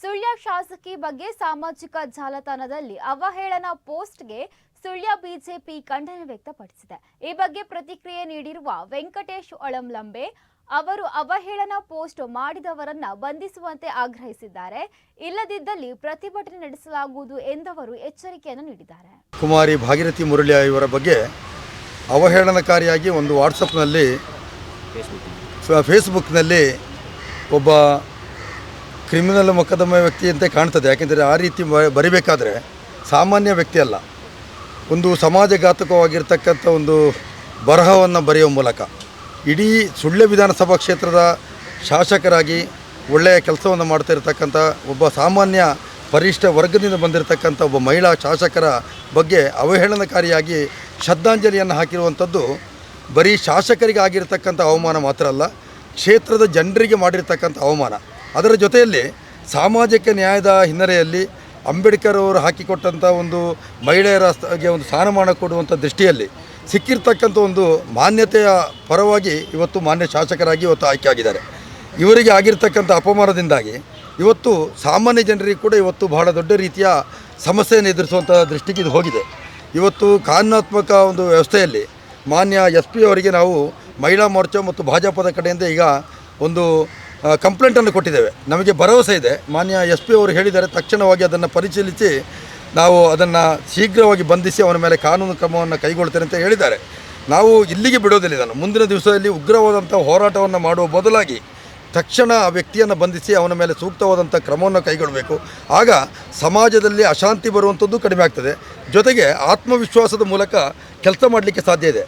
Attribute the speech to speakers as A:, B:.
A: ಸುಳ್ಯ ಶಾಸಕಿ ಬಗ್ಗೆ ಸಾಮಾಜಿಕ ಜಾಲತಾಣದಲ್ಲಿ ಅವಹೇಳನ ಪೋಸ್ಟ್ಗೆ ಸುಳ್ಯ ಬಿಜೆಪಿ ಖಂಡನೆ ವ್ಯಕ್ತಪಡಿಸಿದೆ. ಈ ಬಗ್ಗೆ ಪ್ರತಿಕ್ರಿಯೆ ನೀಡಿರುವ ವೆಂಕಟೇಶ್ ಒಳಂಲಂಬೆ ಅವರು ಅವಹೇಳನ ಪೋಸ್ಟ್ ಮಾಡಿದವರನ್ನ ಬಂಧಿಸುವಂತೆ ಆಗ್ರಹಿಸಿದ್ದಾರೆ. ಇಲ್ಲದಿದ್ದಲ್ಲಿ ಪ್ರತಿಭಟನೆ ನಡೆಸಲಾಗುವುದು ಎಂದವರು ಎಚ್ಚರಿಕೆಯನ್ನು ನೀಡಿದ್ದಾರೆ.
B: ಕುಮಾರಿ ಭಾಗೀರಥಿ ಮುರಳಿ ಇವರ ಬಗ್ಗೆ ಅವಹೇಳನಕಾರಿಯಾಗಿ ಒಂದು ವಾಟ್ಸಪ್ನಲ್ಲಿ ಫ- ಫೇಸ್ಬುಕ್ನಲ್ಲಿ ಒಬ್ಬ ಕ್ರಿಮಿನಲ್ ಮೊಕದ್ದಮೆ ವ್ಯಕ್ತಿಯಂತೆ ಕಾಣ್ತದೆ. ಯಾಕೆಂದರೆ ಆ ರೀತಿ ಬರಿಬೇಕಾದರೆ ಸಾಮಾನ್ಯ ವ್ಯಕ್ತಿ ಅಲ್ಲ. ಒಂದು ಸಮಾಜಘಾತಕವಾಗಿರ್ತಕ್ಕಂಥ ಒಂದು ಬರಹವನ್ನು ಬರೆಯುವ ಮೂಲಕ. ಇಡೀ ಸುಳ್ಯ ವಿಧಾನಸಭಾ ಕ್ಷೇತ್ರದ ಶಾಸಕರಾಗಿ ಒಳ್ಳೆಯ ಕೆಲಸವನ್ನು ಮಾಡ್ತಾ ಇರತಕ್ಕಂಥ ಒಬ್ಬ ಸಾಮಾನ್ಯ ಪರಿಷ್ಠ ವರ್ಗದಿಂದ ಬಂದಿರತಕ್ಕಂಥ ಒಬ್ಬ ಮಹಿಳಾ ಶಾಸಕರ ಬಗ್ಗೆ ಅವಹೇಳನಕಾರಿಯಾಗಿ ಶ್ರದ್ಧಾಂಜಲಿಯನ್ನು ಹಾಕಿರುವಂಥದ್ದು ಬರೀ ಶಾಸಕರಿಗೆ ಆಗಿರತಕ್ಕಂಥ ಅವಮಾನ ಮಾತ್ರ ಅಲ್ಲ, ಕ್ಷೇತ್ರದ ಜನರಿಗೆ ಮಾಡಿರ್ತಕ್ಕಂಥ ಅವಮಾನ. ಅದರ ಜೊತೆಯಲ್ಲಿ ಸಾಮಾಜಿಕ ನ್ಯಾಯದ ಹಿನ್ನೆಲೆಯಲ್ಲಿ ಅಂಬೇಡ್ಕರ್ ಅವರು ಹಾಕಿಕೊಟ್ಟಂಥ ಒಂದು ಮಹಿಳೆಯರ ಒಂದು ಸ್ಥಾನಮಾನ ಕೊಡುವಂಥ ದೃಷ್ಟಿಯಲ್ಲಿ ಸಿಕ್ಕಿರ್ತಕ್ಕಂಥ ಒಂದು ಮಾನ್ಯತೆಯ ಪರವಾಗಿ ಇವತ್ತು ಮಾನ್ಯ ಶಾಸಕರಾಗಿ ಇವತ್ತು ಆಯ್ಕೆಯಾಗಿದ್ದಾರೆ ಇವರಿಗೆ ಆಗಿರ್ತಕ್ಕಂಥ ಅಪಮಾನದಿಂದಾಗಿ ಇವತ್ತು ಸಾಮಾನ್ಯ ಜನರಿಗೆ ಕೂಡ ಇವತ್ತು ಬಹಳ ದೊಡ್ಡ ರೀತಿಯ ಸಮಸ್ಯೆಯನ್ನು ಎದುರಿಸುವಂಥ ದೃಷ್ಟಿಗೆ ಇದು ಹೋಗಿದೆ. ಇವತ್ತು ಕಾನೂನಾತ್ಮಕ ಒಂದು ವ್ಯವಸ್ಥೆಯಲ್ಲಿ ಮಾನ್ಯ ಎಸ್ ಪಿ ಅವರಿಗೆ ನಾವು ಮಹಿಳಾ ಮೋರ್ಚಾ ಮತ್ತು ಭಾಜಪದ ಕಡೆಯಿಂದ ಈಗ ಒಂದು ಕಂಪ್ಲೇಂಟನ್ನು ಕೊಟ್ಟಿದ್ದೇವೆ. ನಮಗೆ ಭರವಸೆ ಇದೆ. ಮಾನ್ಯ ಎಸ್ ಪಿ ಅವರು ಹೇಳಿದ್ದಾರೆ. ತಕ್ಷಣವಾಗಿ ಅದನ್ನು ಪರಿಶೀಲಿಸಿ ನಾವು ಅದನ್ನು ಶೀಘ್ರವಾಗಿ ಬಂಧಿಸಿ ಅವನ ಮೇಲೆ ಕಾನೂನು ಕ್ರಮವನ್ನು ಕೈಗೊಳ್ತೇನೆ ಅಂತ ಹೇಳಿದ್ದಾರೆ. ನಾವು ಇಲ್ಲಿಗೆ ಬಿಡೋದಿಲ್ಲ ಇದನ್ನು. ಮುಂದಿನ ದಿವಸದಲ್ಲಿ ಉಗ್ರವಾದಂಥ ಹೋರಾಟವನ್ನು ಮಾಡುವ ಬದಲಾಗಿ ತಕ್ಷಣ ಆ ವ್ಯಕ್ತಿಯನ್ನು ಬಂಧಿಸಿ ಅವನ ಮೇಲೆ ಸೂಕ್ತವಾದಂಥ ಕ್ರಮವನ್ನು ಕೈಗೊಳ್ಳಬೇಕು. ಆಗ ಸಮಾಜದಲ್ಲಿ ಅಶಾಂತಿ ಬರುವಂಥದ್ದು ಕಡಿಮೆ ಆಗ್ತದೆ. ಜೊತೆಗೆ ಆತ್ಮವಿಶ್ವಾಸದ ಮೂಲಕ ಕೆಲಸ ಮಾಡಲಿಕ್ಕೆ ಸಾಧ್ಯ ಇದೆ.